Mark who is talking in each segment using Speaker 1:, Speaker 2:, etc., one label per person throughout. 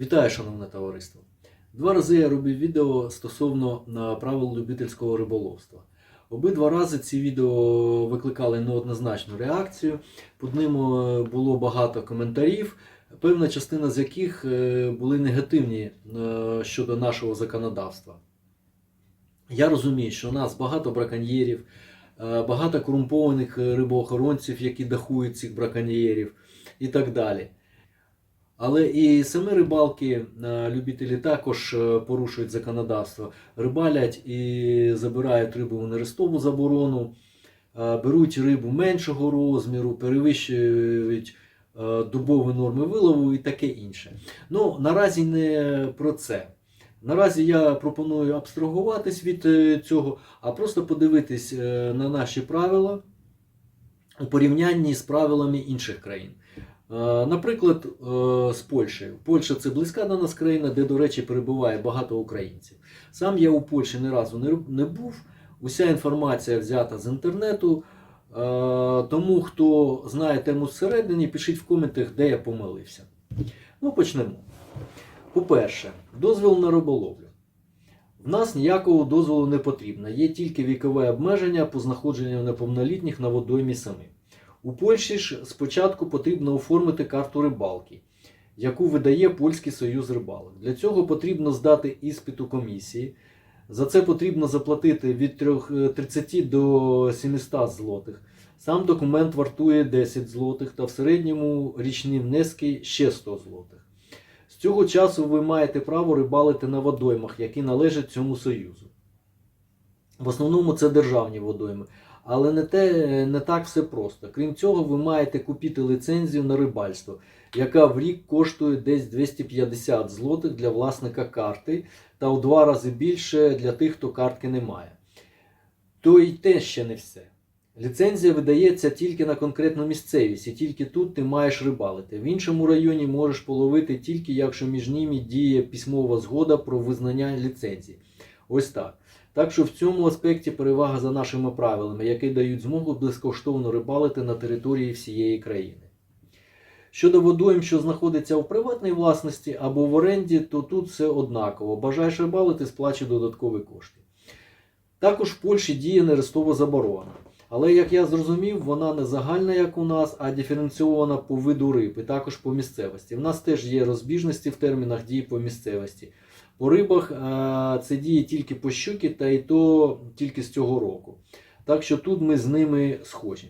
Speaker 1: Вітаю, шановне товариство! Два рази я робив відео стосовно правил любительського риболовства. Обидва рази ці відео викликали неоднозначну реакцію. Під ним е, було багато коментарів, певна частина з яких е, були негативні е, щодо нашого законодавства. Я розумію, що у нас багато браконьєрів, багато корумпованих рибоохоронців, які дахують цих браконьєрів і так далі. Але і самі рибалки, е, любителі також е, порушують законодавство, рибалять і забирають рибу в нерестову заборону, е, беруть рибу меншого розміру, перевищують добові норми вилову і таке інше. Ну, наразі не про це. Наразі я пропоную абстрагуватись від цього, а просто подивитись на наші правила у порівнянні з правилами інших країн. Е, Наприклад, е, з Польщею. Польща це близька до нас країна, де, до речі, перебуває багато українців. Сам я у Польщі ні разу не був. Уся інформація взята з інтернету. Е, Тому, хто знає тему зсередині, пишіть в коментах, де я помилився. Ну, почнемо. По-перше, дозвіл на риболовлю. В нас ніякого дозволу не потрібно, є тільки вікове обмеження по знаходженню неповнолітніх на водоймі самим. У Польщі ж спочатку потрібно оформити карту рибалки, яку видає Польський союз рибалок. Для цього потрібно здати іспит у комісії. За це потрібно заплатити від 30 до 700 злотих. Сам документ вартує 10 злотих та в середньому річні внески ще 100 злотих. З цього часу ви маєте право рибалити на водоймах, які належать цьому союзу. В основному це державні водойми. Але не, те, не так все просто. Крім цього, ви маєте купити ліцензію на рибальство, яка в рік коштує десь 250 злотих для власника карти та у два рази більше для тих, хто картки не має. То й те ще не все. Ліцензія видається тільки на конкретну місцевість, і тільки тут ти маєш рибалити. В іншому районі можеш половити тільки якщо між ними діє письмова згода про визнання ліцензії. Ось так. Так що в цьому аспекті перевага за нашими правилами, які дають змогу безкоштовно рибалити на території всієї країни. Щодо водойм, що знаходиться у приватній власності або в оренді, то тут все однаково. Бажаєш рибалити, сплачуй додаткові кошти. Також в Польщі діє нерестова заборона. Але, як я зрозумів, вона не загальна, як у нас, а диференційована по виду риб і також по місцевості. В нас теж є розбіжності в термінах дії по місцевості. По рибах е, це діє тільки по щуки, та і то тільки з цього року. Так що тут ми з ними схожі.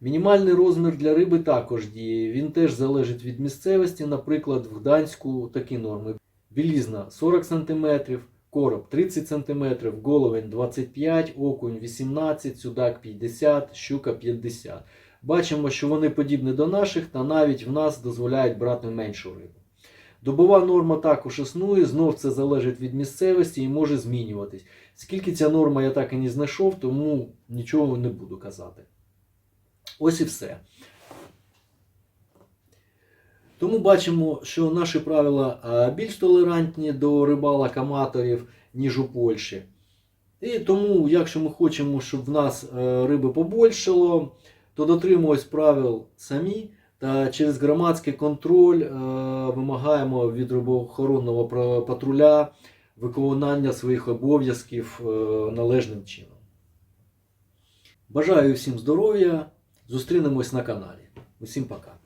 Speaker 1: Мінімальний розмір для риби також діє. Він теж залежить від місцевості. Наприклад, в Гданську такі норми. Білізна 40 см, короб 30 см, головень 25 окунь 18 судак 50 щука 50 Бачимо, що вони подібні до наших, та навіть в нас дозволяють брати меншу рибу. Добова норма також існує, знов це залежить від місцевості і може змінюватись. Скільки ця норма я так і не знайшов, тому нічого не буду казати. Ось і все. Тому бачимо, що наші правила більш толерантні до рибалок аматорів, ніж у Польщі. І тому, якщо ми хочемо, щоб в нас е, риби побольшало, то дотримуємось правил самі та через громадський контроль е, вимагаємо від рибоохоронного патруля виконання своїх обов'язків е, належним чином. Бажаю всім здоров'я. Зустрінемось на каналі. Усім пока.